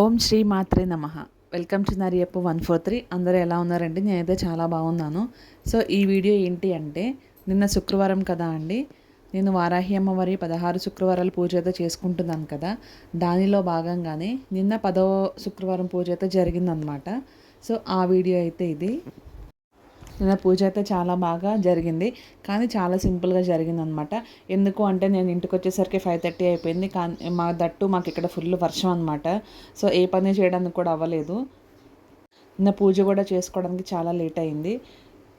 ఓం శ్రీ మాత్రే నమ. Welcome to Nariyappa one four three. అందరూ ఎలా ఉన్నారండి? నేనైతే చాలా బాగున్నాను. సో ఈ వీడియో ఏంటి అంటే నిన్న శుక్రవారం కదా అండి. నేను వారాహి అమ్మవారి పదహారు శుక్రవారాలు పూజ అయితే చేసుకుంటున్నాను కదా. దానిలో భాగంగానే నిన్న పదో శుక్రవారం పూజ అయితే జరిగిందనమాట సో ఆ వీడియో అయితే ఇది. నిన్న పూజ అయితే చాలా బాగా జరిగింది. కానీ చాలా సింపుల్గా జరిగింది అనమాట ఎందుకు అంటే నేను ఇంటికి వచ్చేసరికి ఫైవ్ థర్టీ అయిపోయింది. కానీ మా దట్టు మాకు ఇక్కడ ఫుల్ వర్షం అనమాట సో ఏ పని చేయడానికి కూడా అవ్వలేదు. నిన్న పూజ కూడా చేసుకోవడానికి చాలా లేట్ అయింది.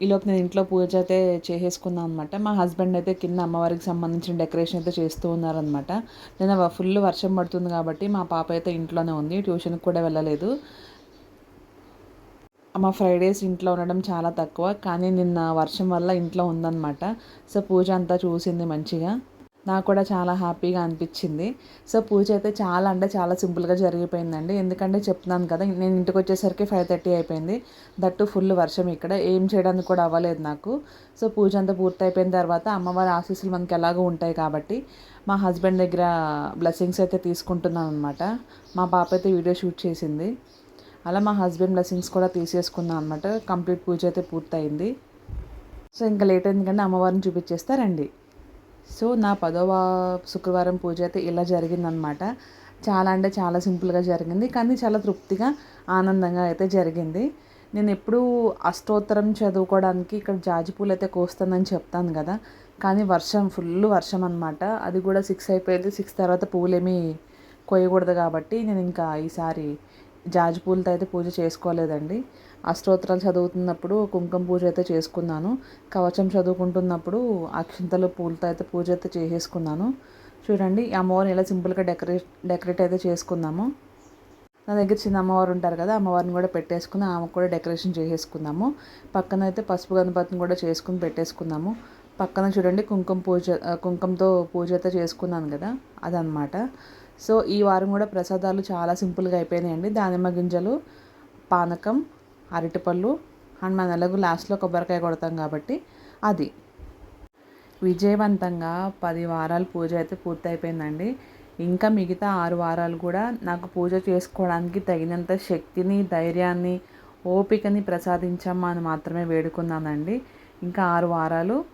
ఈలోపు నేను ఇంట్లో పూజ అయితే చేసేసుకున్నాను అనమాట మా హస్బెండ్ అయితే కింద అమ్మవారికి సంబంధించిన డెకరేషన్ అయితే చేస్తూ ఉన్నారనమాట నేను ఫుల్ వర్షం పడుతుంది కాబట్టి మా పాప అయితే ఇంట్లోనే ఉంది. ట్యూషన్కి కూడా వెళ్ళలేదు. మా ఫ్రైడేస్ ఇంట్లో ఉండడం చాలా తక్కువ కానీ నిన్న వర్షం వల్ల ఇంట్లో ఉందన్నమాట. సో పూజ అంతా చూసింది మంచిగా. నాకు కూడా చాలా హ్యాపీగా అనిపించింది. సో పూజ అయితే చాలా అంటే చాలా సింపుల్గా జరిగిపోయిందండి. ఎందుకంటే చెప్తున్నాను కదా నేను ఇంటికి వచ్చేసరికి ఫైవ్ థర్టీ అయిపోయింది. దట్టు ఫుల్ వర్షం ఇక్కడ. ఏం చేయడానికి కూడా అవ్వలేదు నాకు. సో పూజ అంతా పూర్తి అయిపోయిన తర్వాత అమ్మవారి ఆశీస్సులు మనకి ఎలాగో ఉంటాయి కాబట్టి మా హస్బెండ్ దగ్గర బ్లెస్సింగ్స్ అయితే తీసుకుంటున్నాను అనమాట మా పాప అయితే వీడియో షూట్ చేసింది. అలా మా హస్బెండ్ బ్లెస్సింగ్స్ కూడా తీసేసుకున్నాం అనమాట కంప్లీట్ పూజ అయితే పూర్తయింది. సో ఇంకా లేట్ అయింది కానీ అమ్మవారిని చూపించేస్తారండి సో నా పదవ శుక్రవారం పూజ అయితే ఇలా జరిగిందనమాట చాలా అంటే చాలా సింపుల్గా జరిగింది కానీ చాలా తృప్తిగా ఆనందంగా అయితే జరిగింది. నేను ఎప్పుడూ అష్టోత్తరం చదువుకోవడానికి ఇక్కడ జాజి పూలు అయితే కోస్తానని చెప్తాను కదా. కానీ వర్షం ఫుల్ వర్షం అనమాట అది కూడా సిక్స్ అయిపోయింది. సిక్స్ తర్వాత పూలేమీ కొయ్యకూడదు కాబట్టి నేను ఇంకా ఈసారి జాజి పూలతో అయితే పూజ చేసుకోలేదండి. అష్టోత్తరాలు చదువుతున్నప్పుడు కుంకుమ పూజ అయితే చేసుకున్నాను. కవచం చదువుకుంటున్నప్పుడు అక్షంతలు పూలతో అయితే పూజ అయితే చేసేసుకున్నాను. చూడండి అమ్మవారిని ఇలా సింపుల్గా డెకరేట్ డెకరేట్ అయితే చేసుకున్నాము. నా దగ్గర చిన్న అమ్మవారు ఉంటారు కదా అమ్మవారిని కూడా పెట్టేసుకుని ఆమెకు కూడా డెకరేషన్ చేసేసుకున్నాము. పక్కన అయితే పసుపు గణపతిని కూడా చేసుకుని పెట్టేసుకున్నాము. పక్కన చూడండి కుంకుమ పూజ కుంకుమతో పూజ అయితే చేసుకున్నాను కదా అదనమాట సో ఈ వారం కూడా ప్రసాదాలు చాలా సింపుల్గా అయిపోయినాయండి. దానిమ్మ గింజలు పానకం అరటిపళ్ళు అండ్ మన ఎలాగో లాస్ట్లో కొబ్బరికాయ కొడతాం కాబట్టి అది. విజయవంతంగా పది వారాలు పూజ అయితే పూర్తయిపోయిందండి. ఇంకా మిగతా ఆరు వారాలు కూడా నాకు పూజ చేసుకోవడానికి తగినంత శక్తిని ధైర్యాన్ని ఓపికని ప్రసాదించమ్మా అని మాత్రమే వేడుకున్నానండి. ఇంకా ఆరు వారాలు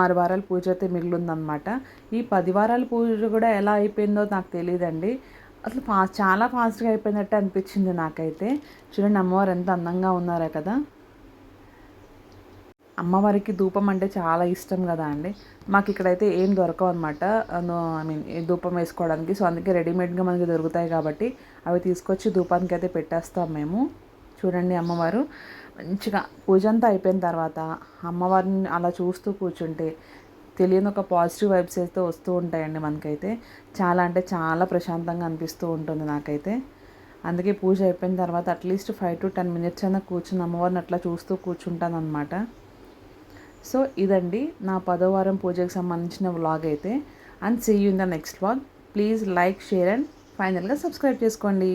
ఆరు వారాల పూజ అయితే మిగిలిందనమాట ఈ పది వారాల పూజ కూడా ఎలా అయిపోయిందో నాకు తెలియదండి అసలు ఫాస్ట్ చాలా ఫాస్ట్గా అయిపోయినట్టు అనిపించింది నాకైతే. చూడండి అమ్మవారు ఎంత అందంగా ఉన్నారా కదా. అమ్మవారికి ధూపం అంటే చాలా ఇష్టం కదా అండి. మాకు ఇక్కడైతే ఏం దొరకవు అనమాట ఐ మీన్ ధూపం వేసుకోవడానికి. సో అందుకే రెడీమేడ్గా మనకి దొరుకుతాయి కాబట్టి అవి తీసుకొచ్చి ధూపానికి అయితే పెట్టేస్తాం మేము. చూడండి అమ్మవారు. మంచిగా పూజ అంతా అయిపోయిన తర్వాత అమ్మవారిని అలా చూస్తూ కూర్చుంటే తెలియని ఒక పాజిటివ్ వైబ్స్ అయితే వస్తూ ఉంటాయండి మనకైతే. చాలా అంటే చాలా ప్రశాంతంగా అనిపిస్తూ ఉంటుంది నాకైతే. అందుకే పూజ అయిపోయిన తర్వాత at least five to ten minutes అయినా కూర్చుని అమ్మవారిని అట్లా చూస్తూ కూర్చుంటాను అనమాట సో ఇదండి నా పదో వారం పూజకి సంబంధించిన వ్లాగ్ అయితే. And see you in the next vlog please like share and ఫైనల్గా సబ్స్క్రైబ్ చేసుకోండి.